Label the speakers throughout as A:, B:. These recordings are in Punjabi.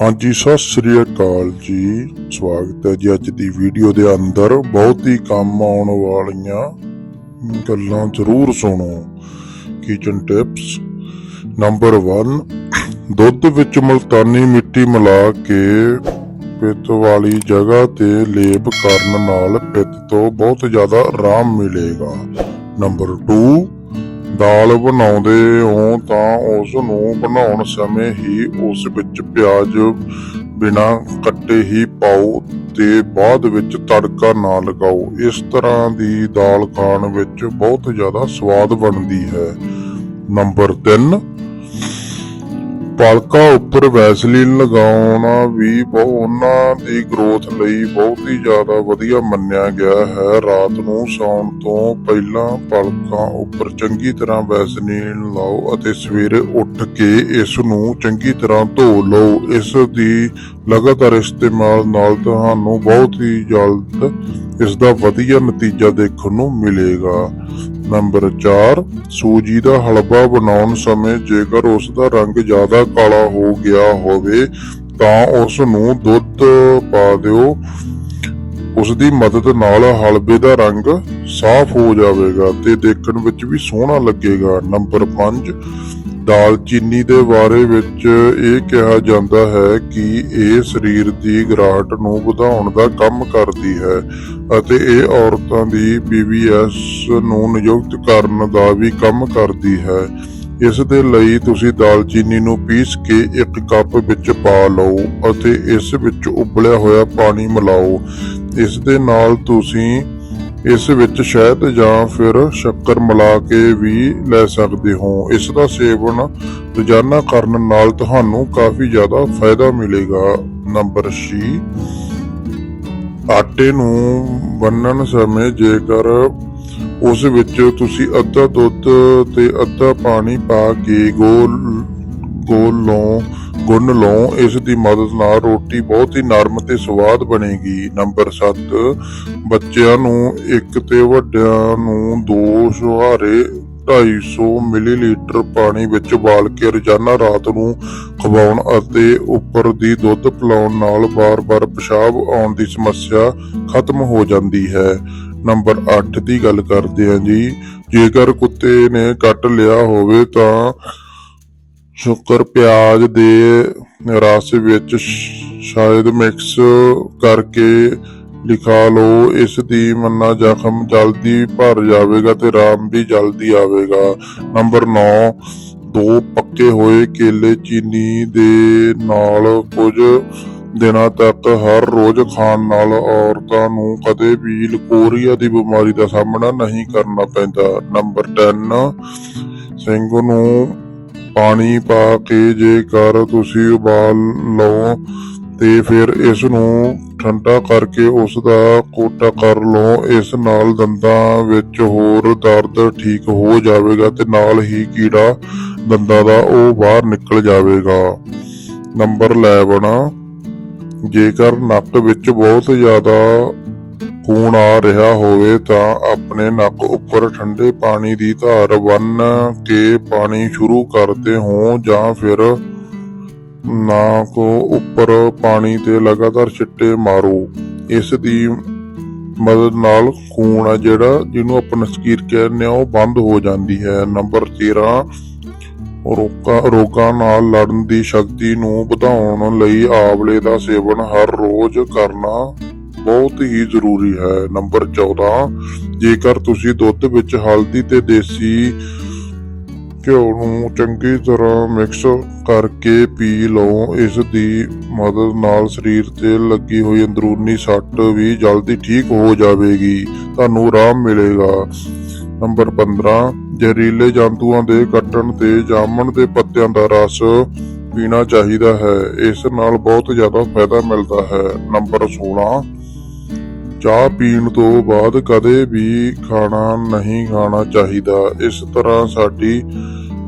A: ਹਾਂਜੀ, ਸਤਿ ਸ੍ਰੀ ਅਕਾਲ ਜੀ। ਸਵਾਗਤ ਹੈ ਜੀ ਅੱਜ ਦੀ ਵੀਡੀਓ ਦੇ ਅੰਦਰ। ਬਹੁਤ ਹੀ ਕੰਮ ਆਉਣ ਵਾਲੀਆਂ ਗੱਲਾਂ ਜ਼ਰੂਰ ਸੁਣੋ। ਕਿਚਨ ਟਿਪਸ ਨੰਬਰ 1 ਦੁੱਧ ਵਿੱਚ ਮਲਤਾਨੀ ਮਿੱਟੀ ਮਿਲਾ ਕੇ ਪਿੱਤ ਵਾਲੀ ਜਗ੍ਹਾ ਤੇ ਲੇਪ ਕਰਨ ਨਾਲ ਪਿੱਤ ਤੋਂ ਬਹੁਤ ਜ਼ਿਆਦਾ ਆਰਾਮ ਮਿਲੇਗਾ। ਨੰਬਰ 2 ਦਾਲ ਬਣਾਉਂਦੇ ਹੋ ਤਾਂ ਉਸ ਨੂੰ ਬਣਾਉਣ ਸਮੇਂ ਹੀ ਉਸ ਵਿੱਚ ਪਿਆਜ਼ ਬਿਨਾ ਕੱਟੇ ਹੀ ਪਾਓ ਤੇ ਬਾਅਦ ਵਿੱਚ ਤੜਕਾ ਨਾ ਲਗਾਓ। ਇਸ ਤਰ੍ਹਾਂ ਦੀ ਦਾਲ ਖਾਣ ਵਿੱਚ ਬਹੁਤ ਜ਼ਿਆਦਾ ਸਵਾਦ ਬਣਦੀ ਹੈ। ਨੰਬਰ 3 ਪਲਕਾਂ ਉੱਪਰ ਵੈਸਲੀਨ ਲਗਾਉਣਾ ਵੀ ਉਹਨਾਂ ਦੀ ਗਰੋਥ ਲਈ ਬਹੁਤ ਹੀ ਜ਼ਿਆਦਾ ਵਧੀਆ ਮੰਨਿਆ ਗਿਆ ਹੈ। ਰਾਤ ਨੂੰ ਸੌਣ ਤੋਂ ਪਹਿਲਾਂ ਪਲਕਾਂ ਉੱਪਰ ਚੰਗੀ ਤਰ੍ਹਾਂ ਵੈਸਲੀਨ ਲਾਓ ਅਤੇ ਸਵੇਰੇ ਉੱਠ ਕੇ ਇਸ ਨੂੰ ਚੰਗੀ ਤਰ੍ਹਾਂ ਧੋ ਲਓ। ਇਸ ਦੀ ਲਗਾਤਾਰ ਇਸਤੇਮਾਲ ਨਾਲ ਤੁਹਾਨੂੰ ਬਹੁਤ ਹੀ ਜਲਦ ਇਸ ਦਾ ਵਧੀਆ ਨਤੀਜਾ ਦੇਖਣ ਨੂੰ ਮਿਲੇਗਾ। ਨੰਬਰ 4 ਸੂਜੀ ਦਾ ਹਲਵਾ ਬਣਾਉਣ ਸਮੇਂ ਜੇਕਰ ਉਸ ਦਾ ਰੰਗ ਜ਼ਿਆਦਾ ਕਾਲਾ ਹੋ ਗਿਆ ਹੋਵੇ, ਤਾਂ ਉਸ ਨੂੰ ਦੁੱਧ ਪਾ ਦਿਓ। ਉਸ ਦੀ ਮਦਦ ਨਾਲ ਹਲਵੇ ਦਾ ਰੰਗ ਸਾਫ਼ ਹੋ ਜਾਵੇਗਾ ਤੇ ਦੇਖਣ ਵਿੱਚ ਵੀ ਸੋਹਣਾ ਲੱਗੇਗਾ। ਨੰਬਰ 5 ਦਾਲਚੀਨੀ ਦੇ ਬਾਰੇ ਵਿੱਚ ਇਹ ਕਿਹਾ ਜਾਂਦਾ ਹੈ ਕਿ ਇਹ ਸਰੀਰ ਦੀ ਗਰਾਹਟ ਨੂੰ ਵਧਾਉਣ ਦਾ ਕੰਮ ਕਰਦੀ ਹੈ ਅਤੇ ਇਹ ਔਰਤਾਂ ਦੀ ਪੀਵੀਐਸ ਨੂੰ ਨਿਯੁਕਤ ਕਰਨ ਦਾ ਵੀ ਕੰਮ ਕਰਦੀ ਹੈ। ਇਸ ਦੇ ਲਈ ਤੁਸੀਂ ਦਾਲਚੀਨੀ ਨੂੰ ਪੀਸ ਕੇ ਇੱਕ ਕੱਪ ਵਿੱਚ ਪਾ ਲਓ ਅਤੇ ਇਸ ਵਿੱਚ ਉਬਲਿਆ ਹੋਇਆ ਪਾਣੀ ਮਿਲਾਓ। ਇਸ ਦੇ ਨਾਲ ਤੁਸੀਂ ਇਸ ਵਿੱਚ ਸ਼ਹਿਦ ਜਾਂ ਫਿਰ ਸ਼ੱਕਰ ਮਿਲਾ ਕੇ ਵੀ ਲੈ ਸਕਦੇ ਹੋ। ਇਸ ਦਾ ਸੇਵਨ ਰੋਜ਼ਾਨਾ ਕਰਨ ਨਾਲ ਤੁਹਾਨੂੰ ਕਾਫੀ ਜ਼ਿਆਦਾ ਫਾਇਦਾ ਮਿਲੇਗਾ। ਨੰਬਰ 6 ਆਟੇ ਨੂੰ ਬੰਨਣ ਸਮੇਂ ਜੇਕਰ ਉਸ ਵਿੱਚ ਤੁਸੀਂ ਅੱਧਾ ਦੁੱਧ ਤੇ ਅੱਧਾ ਪਾਣੀ ਪਾ ਕੇ ਗੋਲ ਗੋਲ ਲਓ ਗੁੰਨ ਲਓ ਇਸ ਦੀ ਮਦਦ ਨਾਲ ਰੋਟੀ ਬਹੁਤ ਹੀ ਨਰਮ ਤੇ ਸਵਾਦ ਬਣੇਗੀ। ਨੰਬਰ 7 ਬੱਚਿਆਂ ਨੂੰ ਇੱਕ ਤੇ ਵੱਡਿਆਂ ਨੂੰ ਦੋ ਸ਼ੁਹਾਰੇ 250 ਮਿਲੀਲੀਟਰ ਪਾਣੀ ਵਿੱਚ ਉਬਾਲ ਕੇ ਰੋਜ਼ਾਨਾ ਰਾਤ ਨੂੰ ਖਵਾਉਣ ਅਤੇ ਉੱਪਰ ਦੀ ਦੁੱਧ ਪਿਲਾਉਣ ਨਾਲ ਬਾਰ-ਬਾਰ ਪਿਸ਼ਾਬ ਆਉਣ ਦੀ ਸਮੱਸਿਆ ਖਤਮ ਹੋ ਜਾਂਦੀ ਹੈ। ਨੰਬਰ 8 ਦੀ ਗੱਲ ਕਰਦੇ ਹਾਂ ਜੀ। ਜੇਕਰ ਕੁੱਤੇ ਨੇ ਕੱਟ ਲਿਆ ਹੋਵੇ ਤਾਂ ਸ਼ੁਕਰ ਪਿਆਜ਼ ਦੇ ਰਸ ਵਿੱਚ ਸ਼ਾਇਦ ਮਿਕਸ ਕਰਕੇ ਲਿਖਾ ਲਓ, ਇਸ ਦੀ ਮੰਨਾ ਜ਼ਖਮ ਜਲਦੀ ਭਰ ਜਾਵੇਗਾ ਤੇ ਆਰਾਮ ਵੀ ਜਲਦੀ ਆਵੇਗਾ। ਨੰਬਰ 9 ਦੋ ਪੱਕੇ ਹੋਏ ਕੇਲੇ ਚੀਨੀ ਦੇ ਨਾਲ ਕੁਝ ਦਿਨਾਂ ਤੱਕ ਹਰ ਰੋਜ਼ ਖਾਣ ਨਾਲ ਔਰਤਾਂ ਨੂੰ ਕਦੇ ਵੀ ਲਕੋਰੀਆ ਦੀ ਬਿਮਾਰੀ ਦਾ ਸਾਹਮਣਾ ਨਹੀਂ ਕਰਨਾ ਪੈਂਦਾ। ਨੰਬਰ 10 ਸਿੰਘ ਨੂੰ ਪਾਣੀ ਪਾ ਕੇ ਜੇਕਰ ਤੁਸੀਂ ਉਬਾਲ ਲਓ ਤੇ ਫਿਰ ਇਸ ਨੂੰ ਠੰਡਾ ਕਰਕੇ ਉਸ ਦਾ ਕੋਟਾ ਕਰ ਲਓ। ਇਸ ਨਾਲ ਦੰਦਾਂ ਵਿੱਚ ਹੋਰ ਦਰਦ ਠੀਕ ਹੋ ਜਾਵੇਗਾ ਤੇ ਨਾਲ ਹੀ ਕੀੜਾ ਦੰਦਾਂ ਦਾ ਉਹ ਬਾਹਰ ਨਿਕਲ ਜਾਵੇਗਾ। ਨੰਬਰ 11 ਜੇਕਰ ਨੱਕ ਵਿੱਚ ਬਹੁਤ ਜ਼ਿਆਦਾ ਖੂਨ ਆ ਰਿਹਾ ਹੋਵੇ ਤਾਂ ਆਪਣੇ ਨੱਕ ਉੱਪਰ ਠੰਡੇ ਪਾਣੀ ਦੀ ਧਾਰ ਬੰਨ ਕੇ ਪਾਣੀ ਸ਼ੁਰੂ ਕਰਦੇ ਹੋ ਜਾਂ ਫਿਰ ਨਾਕ ਉੱਪਰ ਪਾਣੀ ਤੇ ਲਗਾਤਾਰ ਛਿੱਟੇ ਮਾਰੋ। ਇਸ ਦੀ ਮਦਦ ਨਾਲ ਖੂਨ ਆ ਜਿਹੜਾ ਜਿਹਨੂੰ ਆਪਾਂ ਨਸਕੀਰ ਕਹਿੰਦੇ ਆ ਉਹ ਬੰਦ ਹੋ ਜਾਂਦੀ ਹੈ। ਨੰਬਰ 13 ਰੋਕਾਂ ਰੋਗਾਂ ਨਾਲ ਲੜਨ ਦੀ ਸ਼ਕਤੀ ਨੂੰ ਵਧਾਉਣ ਲਈ ਆਵਲੇ ਦਾ ਸੇਵਨ ਹਰ ਰੋਜ਼ ਕਰਨਾ ਬਹੁਤ ਹੀ ਜ਼ਰੂਰੀ ਹੈ। ਨੰਬਰ 14 ਜੇਕਰ ਤੁਸੀਂ ਦੁੱਧ ਵਿੱਚ ਹਲਦੀ ਤੇ ਦੇਸੀ ਘਿਓ ਨੂੰ ਚੰਗੀ ਤਰ੍ਹਾਂ ਮਿਕਸ ਕਰਕੇ ਪੀ ਲਓ, ਇਸ ਦੀ ਮਦਦ ਨਾਲ ਸਰੀਰ ਤੇ ਲੱਗੀ ਹੋਈ ਅੰਦਰੂਨੀ ਸੱਟ ਵੀ ਜਲਦੀ ਠੀਕ ਹੋ ਜਾਵੇਗੀ, ਤੁਹਾਨੂੰ ਆਰਾਮ ਮਿਲੇਗਾ। ਨੰਬਰ 15 ਜ਼ਹਿਰੀਲੇ ਜੰਤੂਆਂ ਦੇ ਕੱਟਣ ਤੇ ਜਾਮਣ ਦੇ ਪੱਤਿਆਂ ਦਾ ਰਸ ਪੀਣਾ ਚਾਹੀਦਾ ਹੈ, ਇਸ ਨਾਲ ਬਹੁਤ ਜ਼ਿਆਦਾ ਫਾਇਦਾ ਮਿਲਦਾ ਹੈ। ਨੰਬਰ 16 ਚਾਹ ਪੀਣ ਤੋਂ ਬਾਅਦ ਕਦੇ ਵੀ ਖਾਣਾ ਨਹੀਂ ਖਾਣਾ ਚਾਹੀਦਾ। ਇਸ ਤਰ੍ਹਾਂ ਸਾਡੀ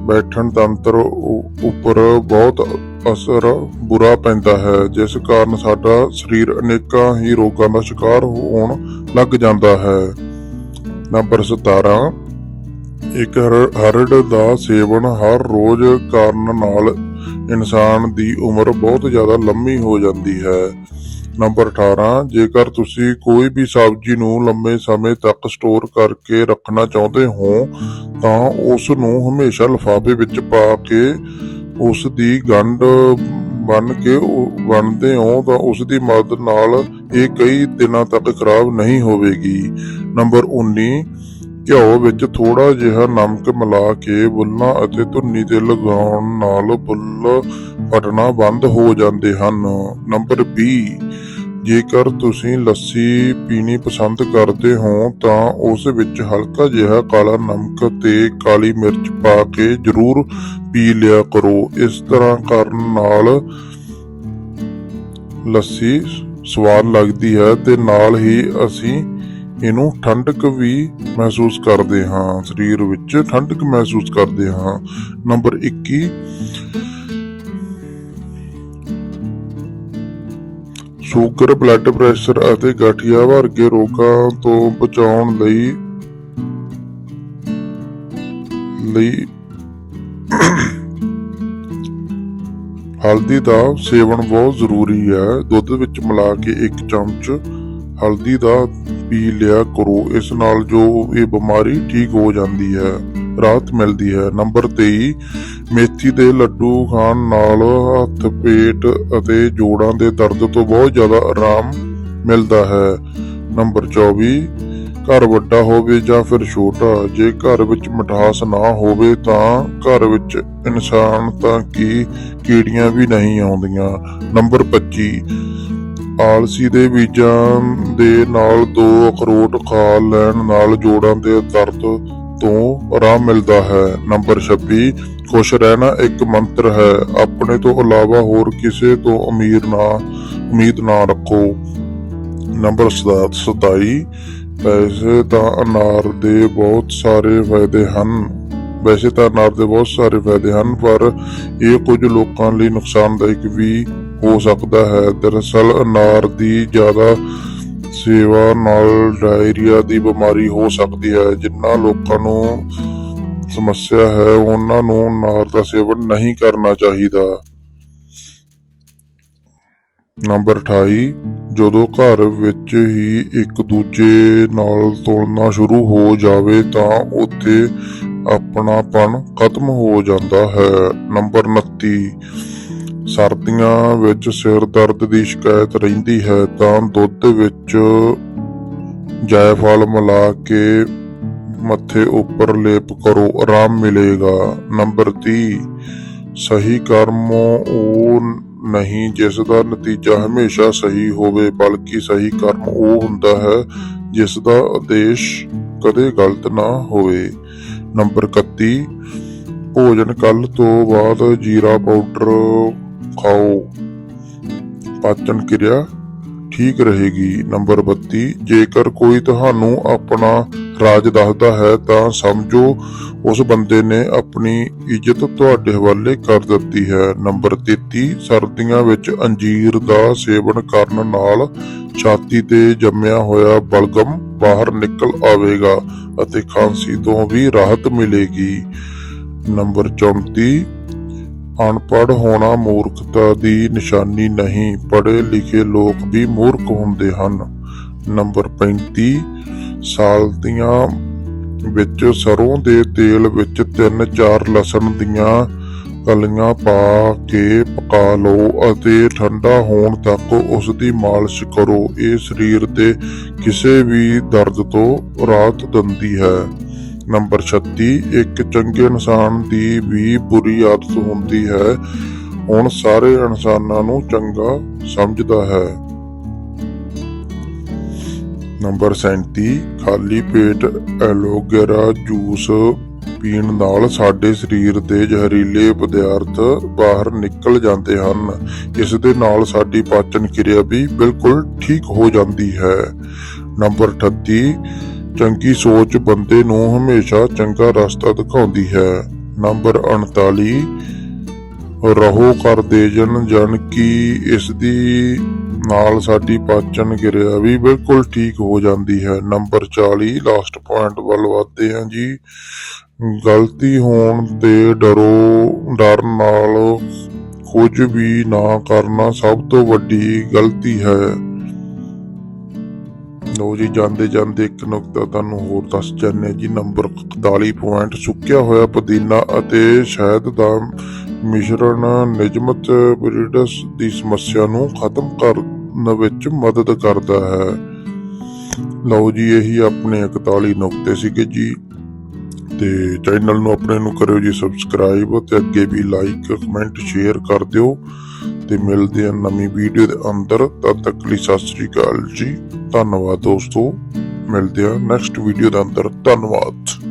A: ਬੈਠਣ ਤੰਤਰ ਉੱਪਰ ਬਹੁਤ ਅਸਰ ਬੁਰਾ ਪੈਂਦਾ ਹੈ, ਜਿਸ ਕਾਰਨ ਸਾਡਾ ਸਰੀਰ ਅਨੇਕਾਂ ਹੀ ਰੋਗਾਂ ਦਾ ਸ਼ਿਕਾਰ ਹੋਣ ਲੱਗ ਜਾਂਦਾ ਹੈ। ਨੰਬਰ 17 ਇੱਕ ਹਰ- ਹਰੜ ਦਾ ਸੇਵਨ ਹਰ ਰੋਜ਼ ਕਰਨ ਨਾਲ ਇਨਸਾਨ ਦੀ ਉਮਰ ਬਹੁਤ ਜ਼ਿਆਦਾ ਲੰਮੀ ਹੋ ਜਾਂਦੀ ਹੈ। ਨੰਬਰ 18 ਜੇਕਰ ਤੁਸੀਂ ਕੋਈ ਵੀ ਸਬਜ਼ੀ ਨੂੰ ਲੰਮੇ ਸਮੇਂ ਤੱਕ ਸਟੋਰ ਕਰਕੇ ਰੱਖਣਾ ਚਾਹੁੰਦੇ ਹੋ, ਤਾਂ ਉਸ ਨੂੰ ਹਮੇਸ਼ਾ ਲਿਫਾਫੇ ਵਿੱਚ ਪਾ ਕੇ ਉਸ ਦੀ ਗੰਢ ਬਣ ਕੇ ਉਹ ਬਣਦੇ ਹੋ, ਤਾਂ ਉਸ ਦੀ ਮਦਦ ਨਾਲ ਇਹ ਕਈ ਦਿਨਾਂ ਤੱਕ ਖਰਾਬ ਨਹੀਂ ਹੋਵੇਗੀ। ਨੰਬਰ 19 ਘਿਓ ਵਿੱਚ ਥੋੜਾ ਜਿਹਾ ਨਮਕ ਮਿਲਾ ਕੇ ਬੁੱਲਾਂ ਅਤੇ ਧੁੰਨੀ ਤੇ ਲਗਾਉਣ ਨਾਲ ਬੁੱਲ ਫਟਣਾ ਬੰਦ ਹੋ ਜਾਂਦੇ ਹਨ। ਨੰਬਰ 20 ਜੇਕਰ ਤੁਸੀਂ ਲੱਸੀ ਪੀਣੀ ਪਸੰਦ ਕਰਦੇ ਹੋ, ਤਾਂ ਉਸ ਵਿੱਚ ਹਲਕਾ ਜਿਹਾ ਕਾਲਾ ਨਮਕ ਤੇ ਕਾਲੀ ਮਿਰਚ ਪਾ ਕੇ ਜ਼ਰੂਰ ਪੀ ਲਿਆ ਕਰੋ। ਇਸ ਤਰ੍ਹਾਂ ਕਰਨ ਨਾਲ ਲੱਸੀ ਸਵਾਦ ਲੱਗਦੀ ਹੈ ਤੇ ਨਾਲ ਹੀ ਅਸੀਂ ਇਹਨੂੰ ਠੰਡਕ ਵੀ ਮਹਿਸੂਸ ਕਰਦੇ ਹਾਂ, ਸਰੀਰ ਵਿੱਚ ਠੰਡਕ ਮਹਿਸੂਸ ਕਰਦੇ ਹਾਂ। ਨੰਬਰ 21 ਸ਼ੂਗਰ, ਬਲੱਡ ਪ੍ਰੈਸ਼ਰ ਅਤੇ ਗਠੀਆ ਵਰਗੇ ਰੋਗਾਂ ਤੋਂ ਬਚਾਉਣ ਲਈ ਲਈ ਹਲਦੀ ਦਾ ਸੇਵਨ ਬਹੁਤ ਜ਼ਰੂਰੀ ਹੈ। ਦੁੱਧ ਵਿੱਚ ਮਿਲਾ ਕੇ ਇੱਕ ਚਮਚ ਹਲਦੀ ਦਾ ਪੀ ਲਿਆ ਕਰੋ। ਇਸ ਨਾਲ ਜੋ ਇਹ ਬਿਮਾਰੀ ਠੀਕ ਹੋ ਜਾਂਦੀ ਹੈ, ਰਾਹਤ ਮਿਲਦੀ ਹੈ। ਨੰਬਰ 23 ਮੇਥੀ ਦੇ ਲੱਡੂ ਖਾਣ ਨਾਲ ਹੱਥ, ਪੇਟ ਅਤੇ ਜੋੜਾਂ ਦੇ ਦਰਦ ਤੋਂ ਬਹੁਤ ਜ਼ਿਆਦਾ ਆਰਾਮ ਮਿਲਦਾ ਹੈ। ਨੰਬਰ 24 ਘਰ ਵੱਡਾ ਹੋਵੇ ਜਾਂ ਫਿਰ ਛੋਟਾ, ਜੇ ਘਰ ਵਿੱਚ ਮਠਾਸ ਨਾ ਹੋਵੇ ਤਾਂ ਘਰ ਵਿੱਚ ਇਨਸਾਨ ਤਾਂ ਕੀ ਕੀੜੀਆਂ ਵੀ ਨਹੀਂ ਆਉਂਦੀਆਂ। ਨੰਬਰ 25 ਆਲਸੀ ਦੇ ਬੀਜਾਂ ਦੇ ਨਾਲ ਦੋ ਅਖਰੋਟ ਖਾ ਲੈਣ ਨਾਲ ਜੋੜਾਂ ਦੇ ਦਰਦ ਤੋਂ ਆਰਾਮ ਮਿਲਦਾ ਹੈ। ਨੰਬਰ 26 ਖੁਸ਼ ਰਹਿਣਾ ਇੱਕ ਮੰਤਰ ਹੈ। ਆਪਣੇ ਤੋਂ ਇਲਾਵਾ ਹੋਰ ਕਿਸੇ ਤੋਂ ਅਮੀਰ ਨਾ, ਉਮੀਦ ਨਾ ਰੱਖੋ। ਨੰਬਰ 27 ਵੈਸੇ ਤਾਂ ਅਨਾਰ ਦੇ ਬਹੁਤ ਸਾਰੇ ਫਾਇਦੇ ਹਨ। ਵੈਸੇ ਤਾਂ ਅਨਾਰ ਦੇ ਬਹੁਤ ਸਾਰੇ ਫਾਇਦੇ ਹਨ, ਪਰ ਇਹ ਕੁਝ ਲੋਕਾਂ ਲਈ ਨੁਕਸਾਨਦਾਇਕ ਵੀ ਹੋ ਸਕਦਾ ਹੈ। ਦਰਅਸਲ ਅਨਾਰ ਦੀ ਜ਼ਿਆਦਾ ਸੇਵਾ ਨਾਲ ਡਾਇਰੀਆ ਦੀ ਬਿਮਾਰੀ ਹੋ ਸਕਦੀ ਹੈ। ਜਿਨ੍ਹਾਂ ਲੋਕਾਂ ਨੂੰ ਸਮੱਸਿਆ ਹੈ, ਉਹਨਾਂ ਨੂੰ ਅਨਾਰ ਦਾ ਸੇਵਨ ਨਹੀਂ ਕਰਨਾ ਚਾਹੀਦਾ। ਨੰਬਰ 28 ਜਦੋਂ ਘਰ ਵਿੱਚ ਹੀ ਇੱਕ ਦੂਜੇ ਨਾਲ ਤੁਲਨਾ ਸ਼ੁਰੂ ਹੋ ਜਾਵੇ ਤਾਂ ਉੱਥੇ ਆਪਣਾਪਣ ਖਤਮ ਹੋ ਜਾਂਦਾ ਹੈ। ਨੰਬਰ 29 ਸਰਦੀਆਂ ਵਿੱਚ ਸਿਰ ਦਰਦ ਦੀ ਸ਼ਿਕਾਇਤ ਰਹਿੰਦੀ ਹੈ, ਤਾਂ ਦੁੱਧ ਵਿੱਚ ਜਾਇਫਲ ਮਿਲਾ ਕੇ ਮੱਥੇ ਉੱਪਰ ਲੇਪ ਕਰੋ, ਆਰਾਮ ਮਿਲੇਗਾ। ਨੰਬਰ 30 ਸਹੀ ਕਰਮ ਉਹ ਨਹੀਂ ਜਿਸ ਦਾ ਨਤੀਜਾ ਹਮੇਸ਼ਾ ਸਹੀ ਹੋਵੇ, ਬਲਕਿ ਸਹੀ ਕਰਮ ਉਹ ਹੁੰਦਾ ਹੈ ਜਿਸ ਦਾ ਉਦੇਸ਼ ਕਦੇ ਗਲਤ ਨਾ ਹੋਵੇ। ਨੰਬਰ 31 ਭੋਜਨ ਕੱਲ ਤੋਂ ਬਾਅਦ ਜੀਰਾ ਪਾਊਡਰ ਖਾਓ। ਪਾਚਨ ਕਿਰਿਆ ਠੀਕ ਰਹੇਗੀ। ਨੰਬਰ 32 ਜੇਕਰ ਕੋਈ ਤੁਹਾਨੂੰ ਆਪਣਾ ਰਾਜ ਦੱਸਦਾ ਹੈ, ਤਾਂ ਸਮਝੋ, ਉਸ ਬੰਦੇ ਨੇ ਆਪਣੀ ਇੱਜ਼ਤ ਤੁਹਾਡੇ ਹਵਾਲੇ ਕਰ ਦਿੱਤੀ ਹੈ। ਨੰਬਰ 33 ਸਰਦੀਆਂ ਵਿੱਚ ਅੰਜੀਰ ਦਾ ਸੇਵਨ ਕਰਨ ਨਾਲ ਛਾਤੀ ਤੇ ਜੰਮਿਆ ਹੋਇਆ ਬਲਗਮ ਬਾਹਰ ਨਿਕਲ ਆਵੇਗਾ ਅਤੇ ਖਾਂਸੀ ਤੋਂ ਵੀ ਰਾਹਤ ਮਿਲੇਗੀ। ਨੰਬਰ 34 ਅਨਪੜ੍ਹ ਹੋਣਾ ਮੂਰਖਤਾ ਦੀ ਨਿਸ਼ਾਨੀ ਨਹੀਂ। ਪੜ੍ਹੇ ਲਿਖੇ ਲੋਕ ਵੀ ਮੂਰਖ ਹੁੰਦੇ ਹਨ। ਨੰਬਰ 35 ਸਾਲ ਦੀਆਂ ਵਿੱਚ ਸਰੋਂ ਦੇ ਤੇਲ ਵਿੱਚ 3-4 ਲਸਣ ਦੀਆਂ ਕਲੀਆਂ ਪਾ ਕੇ ਪਕਾ ਲਓ ਅਤੇ ਠੰਡਾ ਹੋਣ ਤੱਕ ਉਸ ਦੀ ਮਾਲਿਸ਼ ਕਰੋ। ਇਹ ਸਰੀਰ ਦੇ ਕਿਸੇ ਵੀ ਦਰਦ ਤੋਂ ਰਾਹਤ ਦਿੰਦੀ ਹੈ। ਨੰਬਰ 36 ਇੱਕ ਚੰਗੇ ਇਨਸਾਨ ਦੀ ਵੀ ਬੁਰੀ ਆਦਤ ਹੁੰਦੀ ਹੈ। ਹੁਣ ਸਾਰੇ ਇਨਸਾਨਾਂ ਨੂੰ ਚੰਗਾ ਸਮਝਦਾ ਹੈ। ਨੰਬਰ 37 ਖਾਲੀ ਪੇਟ ਐਲੋਵੇਰਾ ਜੂਸ ਪੀਣ ਨਾਲ ਸਾਡੇ ਸਰੀਰ ਦੇ ਜ਼ਹਿਰੀਲੇ ਪਦਾਰਥ ਬਾਹਰ ਨਿਕਲ ਜਾਂਦੇ ਹਨ। ਇਸ ਦੇ ਨਾਲ ਸਾਡੀ ਪਾਚਨ ਕਿਰਿਆ ਵੀ ਬਿਲਕੁਲ ਠੀਕ ਹੋ ਜਾਂਦੀ ਹੈ। ਨੰਬਰ 38 ਚੰਗੀ ਸੋਚ ਬੰਦੇ ਨੂੰ ਹਮੇਸ਼ਾ ਚੰਗਾ ਰਸਤਾ ਦਿਖਾਉਂਦੀ ਹੈ। ਨੰਬਰ 39 ਰਹੋ ਕਰਦੇ ਜਨ ਜਨ ਕੀ ਇਸ ਦੀ ਨਾਲ ਸਾਡੀ ਪਾਚਨ ਕਿਰਿਆ ਵੀ ਬਿਲਕੁਲ ਠੀਕ ਹੋ ਜਾਂਦੀ ਹੈ। ਨੰਬਰ 40 ਲਾਸਟ ਪੁਆਇੰਟ ਵੱਲ ਵਧਦੇ ਹਾਂ ਜੀ। ਗਲਤੀ ਹੋਣ ਤੇ ਡਰੋ, ਡਰ ਨਾਲ ਕੁਝ ਵੀ ਨਾ ਕਰਨਾ ਸਭ ਤੋਂ ਵੱਡੀ ਗਲਤੀ ਹੈ। ਲੋ ਜੀ, ਜਾਂਦੇ ਜਾਂਦੇ ਇੱਕ ਨੁਕਤਾ ਤੁਹਾਨੂੰ ਹੋਰ ਦੱਸ ਜਾਂਦੇ ਹਾਂ ਜੀ। ਨੰਬਰ 41 ਪੁਆਇੰਟ ਸੁੱਕਿਆ ਹੋਇਆ ਪੁਦੀਨਾ ਅਤੇ ਸ਼ਹਿਦ ਦਾ ਮਿਸ਼ਰਣ ਨਿਯਮਤ ਪੀਰੀਅਡਸ ਦੀ ਸਮੱਸਿਆ ਨੂੰ ਖਤਮ ਕਰਨ ਵਿੱਚ ਮਦਦ ਕਰਦਾ ਹੈ। ਲਓ ਜੀ, ਇਹੀ ਆਪਣੇ 41 ਨੁਕਤੇ ਸੀਗੇ ਜੀ। ਤੇ ਚੈਨਲ ਨੂੰ ਆਪਣੇ ਨੂੰ ਕਰਿਓ ਜੀ ਸਬਸਕ੍ਰਾਈਬ ਤੇ ਅੱਗੇ ਵੀ ਲਾਈਕ ਕਮੈਂਟ ਸ਼ੇਅਰ ਕਰ ਦਿਓ। ਤੇ ਮਿਲਦੇ ਆ ਨਵੀਂ ਵੀਡੀਓ ਦੇ ਅੰਦਰ। ਤਦ ਤੱਕ ਲਈ ਸਤਿ ਸ੍ਰੀ ਅਕਾਲ ਜੀ। ਧੰਨਵਾਦ ਦੋਸਤੋ ਮਿਲਦੇ ਆ ਨੈਕਸਟ ਵੀਡੀਓ ਦੇ ਅੰਦਰ ਧੰਨਵਾਦ।